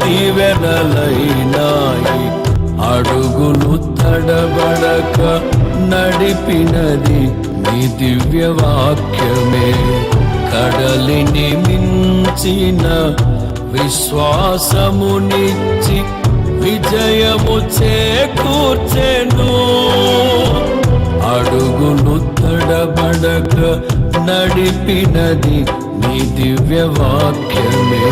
దీవెనలైనాయి అడుగులు తడబడక నడిపినది నీ దివ్య వాక్యమే. కడలిని మించిన విశ్వాసమునిచ్చి విజయము చేకూర్చెను. అడుగులు తడబడక నడిపినది నీ దివ్య వాక్యమే.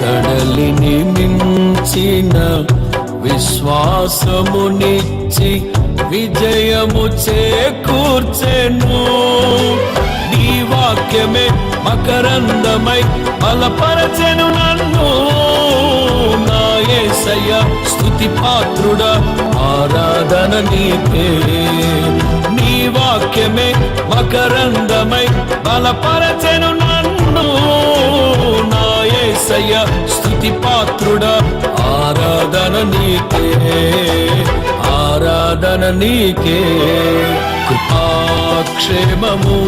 కడలిని మించిన విశ్వాసమునిచ్చి విజయము చేకూర్చెను. నీ వాక్యమే మకరందమై బలపరచెను నన్ను. నా యేసయ్య స్తుతి ఆరాధన నీకే. నీ వాక్యమే మకరందమై బలపరచెను నన్ను యేసయ్య స్థుతి పాత్రుడా. ఆరాధన నీకే ఆరాధన నీకే. కృపాక్షేమము